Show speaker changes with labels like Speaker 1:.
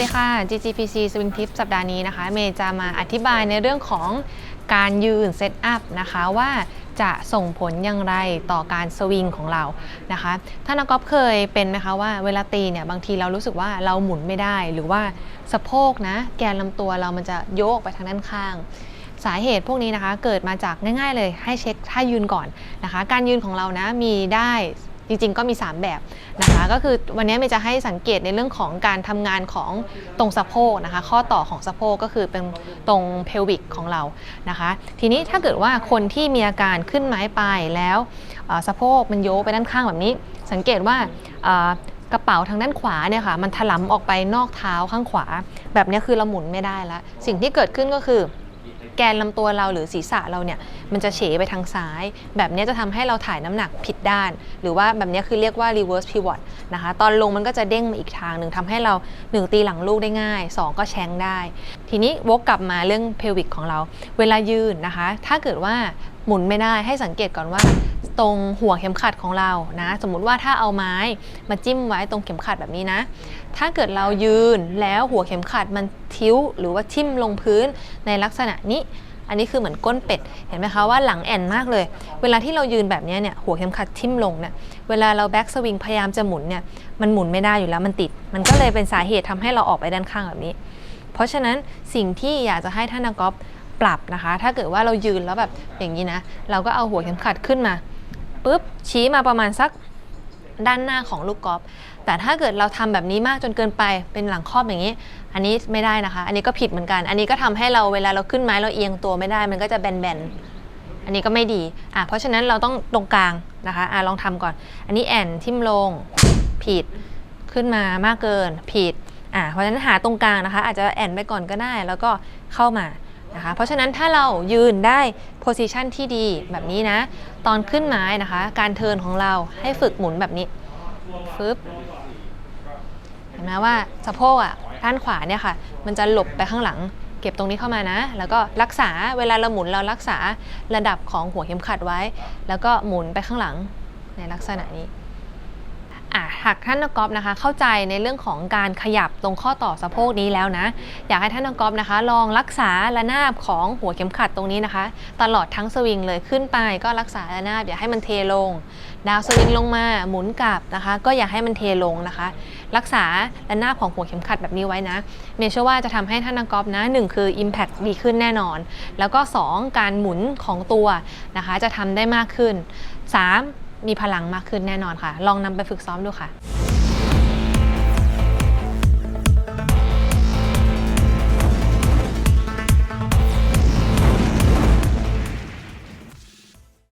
Speaker 1: ดีค่ะ GGPC Swing Tip สัปดาห์นี้นะคะ เมย์จะมาอธิบายในเรื่องของการยืนเซตอัพนะคะว่าจะส่งผลอย่างไรต่อการสวิงของเรานะคะท่านนักกอล์ฟเคยเป็นไหมคะว่าเวลาตีเนี่ยบางทีเรารู้สึกว่าเราหมุนไม่ได้ หรือว่าสะโพกนะ แกนลำตัวเรามันจะโยกไปทางด้านข้าง สาเหตุพวกนี้นะคะ เกิดมาจากง่าย ๆ เลยให้เช็คท่ายืนก่อนนะคะ การยืนของเรานะมีได้ จริงๆ ก็มี 3 แบบนะคะก็คือวันนี้เมย์จะให้สังเกตในเรื่องของการทำงานของตรงสะโพกนะคะ ข้อต่อของสะโพกก็คือเป็นตรงเพลวิกของเรานะคะ ทีนี้ถ้าเกิดว่าคนที่มีอาการขึ้นไม้ไปแล้วสะโพกมันโยกไปด้านข้างแบบนี้ สังเกตว่ากระเป๋าทางด้านขวาเนี่ยค่ะมันถลำออกไปนอกเท้าข้างขวา แบบนี้คือเราหมุนไม่ได้แล้วสิ่งที่เกิดขึ้นก็คือ แกนลำตัวเราหรือศีรษะเราเนี่ยมันจะเฉไปทางซ้าย แบบนี้จะทำให้เราถ่ายน้ำหนักผิดด้าน หรือว่าแบบนี้คือเรียกว่า reverse pivot นะคะตอนลงมันก็จะเด้งมาอีกทางหนึ่งทำให้เรา 1 ตีหลังลูกได้ง่าย 2 ก็แชงได้ ทีนี้วกกลับมาเรื่อง pelvic ของเรา เวลายืนนะคะ ถ้าเกิดว่าหมุนไม่ได้ให้สังเกตก่อนว่า ตรงหัวเข็มขัดของเรานะสมมุติว่าถ้าเอาไม้มาจิ้มไว้ตรงเข็มขัดแบบนี้นะ ถ้าเกิดเรายืนแล้วหัวเข็มขัดมันทิ้วหรือว่าทิ่มลงพื้นในลักษณะนี้ อันนี้คือเหมือนก้นเป็ดเห็นไหมคะว่าหลังแอนมากเลย เวลาที่เรายืนแบบนี้เนี่ยหัวเข็มขัดทิ่มลงเนี่ยเวลาเราแบ็กสวิงพยายามจะหมุนเนี่ยมันหมุนไม่ได้อยู่แล้วมันติด มันก็เลยเป็นสาเหตุทำให้เราออกไปด้านข้างแบบนี้ เพราะฉะนั้นสิ่งที่อยากจะให้ท่านนักกอล์ฟปรับนะคะ ถ้าเกิดว่าเรายืนแล้วแบบอย่างนี้นะ เราก็เอาหัวเข็มขัดขึ้นมา ปุ๊บชี้มาประมาณสักด้านหน้าของลูกกอล์ฟแต่ถ้าเกิดเราทำแบบนี้มากจนเกินไปเป็นหลังครอบอย่างนี้ อันนี้ไม่ได้นะคะ อันนี้ก็ผิดเหมือนกัน อันนี้ก็ทำให้เราเวลาเราขึ้นไม้เราเอียงตัวไม่ได้ มันก็จะแบนๆอันนี้ก็ไม่ดีอะเพราะฉะนั้นเราต้องตรงกลางนะคะอะลองทำก่อน อันนี้แอนทิมลงผิดขึ้นมามากเกินผิดอะเพราะฉะนั้นหาตรงกลางนะคะ อาจจะแอนไปก่อนก็ได้ แล้วก็เข้ามา นะคะเพราะฉะนั้นถ้าเรายืนได้โพซิชันที่ดีแบบนี้นะ ตอนขึ้นไม้นะคะ การเทินของเราให้ฝึกหมุนแบบนี้ฟึบเห็นไหมว่าสะโพกอะด้านขวาเนี่ยค่ะ มันจะหลบไปข้างหลัง เก็บตรงนี้เข้ามานะ แล้วก็รักษาเวลาเราหมุนเรารักษาระดับของหัวเข็มขัดไว้ แล้วก็หมุนไปข้างหลังในลักษณะนี้ อะหากท่านนักกอล์ฟนะคะ เข้าใจในเรื่องของการขยับตรงข้อต่อสะโพกนี้แล้วนะ อยากให้ท่านนักกอล์ฟนะคะ ลองรักษาระนาบของหัวเข็มขัดตรงนี้นะคะ ตลอดทั้งสวิงเลยขึ้นไป ก็รักษาระนาบอย่าให้มันเทลง ดาวสวิงลงมาหมุนกลับนะคะ ก็อย่าให้มันเทลงนะคะ รักษาระนาบของหัวเข็มขัดแบบนี้ไว้นะ เมเชื่อว่าจะทำให้ท่านนักกอล์ฟนะหนึ่งคือ Impact ดีขึ้นแน่นอน แล้วก็ 2 การหมุนของตัวนะคะ จะทำได้มากขึ้น 3 มีพลังมากขึ้นแน่นอนค่ะ ลองนำไปฝึกซ้อมดูค่ะ